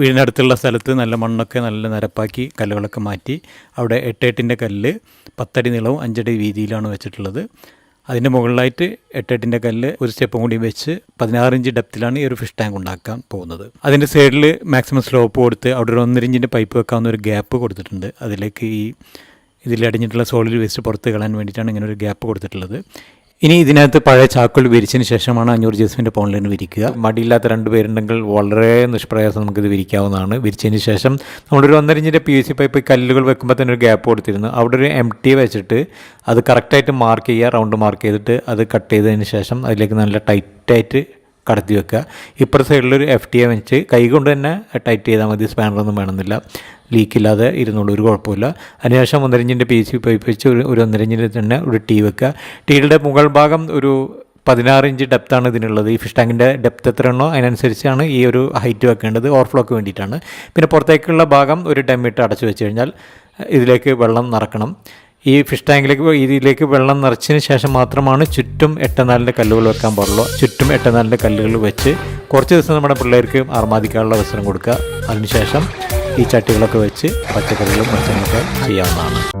വീടിനടുത്തുള്ള സ്ഥലത്ത് നല്ല മണ്ണൊക്കെ നല്ല നിരപ്പാക്കി കല്ലുകളൊക്കെ മാറ്റി അവിടെ എട്ടേട്ടിന്റെ കല്ല് പത്തടി നീളവും അഞ്ചടി വീതിയിലാണ് വെച്ചിട്ടുള്ളത്. അതിന്റെ മുകളിലായിട്ട് എട്ടെട്ടിന്റെ കല്ല് ഒരു സ്റ്റെപ്പും കൂടി വെച്ച് പതിനാറ് ഇഞ്ച് ഡെപ്തിലാണ് ഈ ഒരു ഫിഷ് ടാങ്ക് ഉണ്ടാക്കാൻ പോകുന്നത്. അതിന്റെ സൈഡിൽ മാക്സിമം സ്ലോപ്പ് കൊടുത്ത് അവിടെ ഒരു ഒന്നര ഇഞ്ചിന്റെ പൈപ്പ് വെക്കാവുന്ന ഒരു ഗ്യാപ്പ് കൊടുത്തിട്ടുണ്ട്. അതിലേക്ക് ഈ ഇതിൽ അടിഞ്ഞിട്ടുള്ള സോളിഡ് വേസ്റ്റ് പുറത്ത് കളയാൻ വേണ്ടിയിട്ടാണ് ഇങ്ങനെ ഒരു ഗ്യാപ്പ് കൊടുത്തിട്ടുള്ളത്. ഇനി ഇതിനകത്ത് പഴയ ചാക്കുകൾ വിരിച്ചതിന് ശേഷമാണ് അഞ്ഞൂറ് ജേസിന്റെ പോണിലിന് വിരിക്കുക. മടിയില്ലാത്ത രണ്ട് പേരുണ്ടെങ്കിൽ വളരെ നിഷ്പ്രയാസം നമുക്കിത് വിരിക്കാവുന്നതാണ്. വിരിച്ചതിന് ശേഷം നമ്മളൊരു ഒന്നരഞ്ചിന്റെ പി സി പൈപ്പ് കല്ലുകൾ വെക്കുമ്പോൾ തന്നെ ഒരു ഗ്യാപ്പ് കൊടുത്തിരുന്നു. അവിടെ ഒരു എം ടി വെച്ചിട്ട് അത് കറക്റ്റായിട്ട് മാർക്ക് ചെയ്യുക റൗണ്ട് മാർക്ക് ചെയ്തിട്ട് അത് കട്ട് ചെയ്തതിന് ശേഷം അതിലേക്ക് നല്ല ടൈറ്റായിട്ട് കടത്തി വെക്കുക. ഇപ്പുറത്തെ സൈഡിലൊരു എഫ് ടി എ വെച്ച് കൈകൊണ്ട് തന്നെ ടൈറ്റ് ചെയ്താൽ മതി. സ്പാനറൊന്നും വേണമെന്നില്ല. ലീക്കില്ലാതെ ഇരുന്നുള്ളൂ ഒരു കുഴപ്പമില്ല. അതിനുശേഷം ഒന്നരഞ്ചിന്റെ പി സി പൈപ്പ് വെച്ച് ഒരു ഒരു ഒന്നരഞ്ചിന്റെ തന്നെ ഒരു ടീ വെക്കുക. ടീയുടെ മുകൾ ഭാഗം ഒരു പതിനാറ് ഇഞ്ച് ഡെപ്താണ് ഇതിനുള്ളത്. ഈ ഫിഷ് ടാങ്കിന്റെ ഡെപ്ത് എത്ര എത്രയാണോ അതിനനുസരിച്ചാണ് ഈ ഒരു ഹൈറ്റ് വെക്കേണ്ടത്. ഓവർഫ്ലോക്ക് വേണ്ടിയിട്ടാണ്. പിന്നെ പുറത്തേക്കുള്ള ഭാഗം ഒരു ഡെമ്മിട്ട് അടച്ചു വെച്ച് കഴിഞ്ഞാൽ ഇതിലേക്ക് വെള്ളം നിറക്കണം. ഈ ഫിഷ് ടാങ്കിലേക്ക് ഇതിലേക്ക് വെള്ളം നിറച്ചതിന് ശേഷം മാത്രമാണ് ചുറ്റും എട്ടനാലിന്റെ കല്ലുകൾ വെക്കാൻ പാടുള്ളൂ. ചുറ്റും എട്ടനാലിന്റെ കല്ലുകൾ വെച്ച് കുറച്ച് ദിവസം നമ്മുടെ പിള്ളേർക്ക് ആർമാദിക്കാനുള്ള അവസരം കൊടുക്കുക. അതിനുശേഷം ഈ ചട്ടികളൊക്കെ വെച്ച് പച്ചക്കറികളും മത്സ്യങ്ങളൊക്കെ ചെയ്യാവുന്നതാണ്.